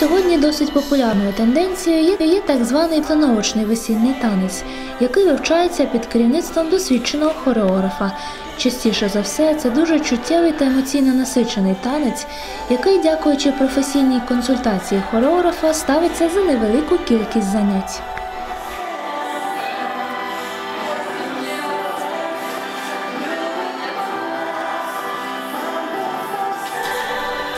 сьогодні досить популярною тенденцією є, так званий плановочний весільний танець, який вивчається під керівництвом досвідченого хореографа. Частіше за все, це дуже чуттєвий та емоційно насичений танець, який, дякуючи професійній консультації хореографа, ставиться за невелику кількість занять.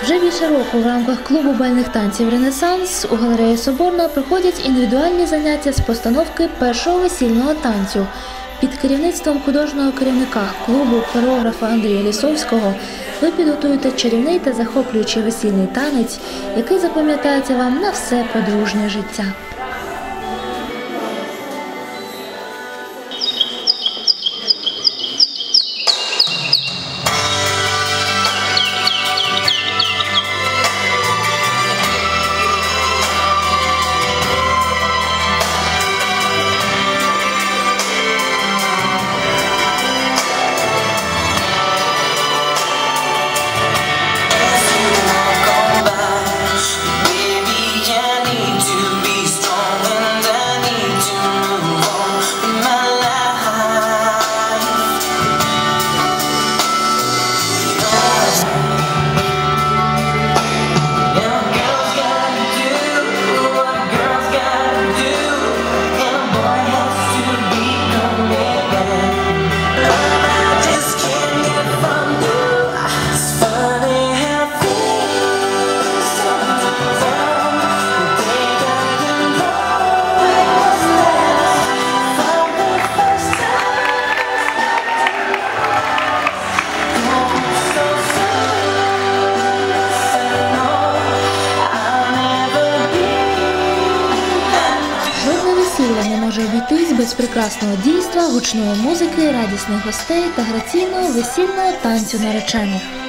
Вже більше року в рамках клубу бальних танців Ренесанс у галереї Соборна проходять індивідуальні заняття з постановки першого весільного танцю. Під керівництвом художнього керівника клубу хореографа Андрія Лісовського ви підготуєте чарівний та захоплюючий весільний танець, який запам'ятається вам на все подружнє життя. Весілля не може обійтись без прекрасного дійства, гучної музики, радісних гостей та граційного весільного танцю наречених.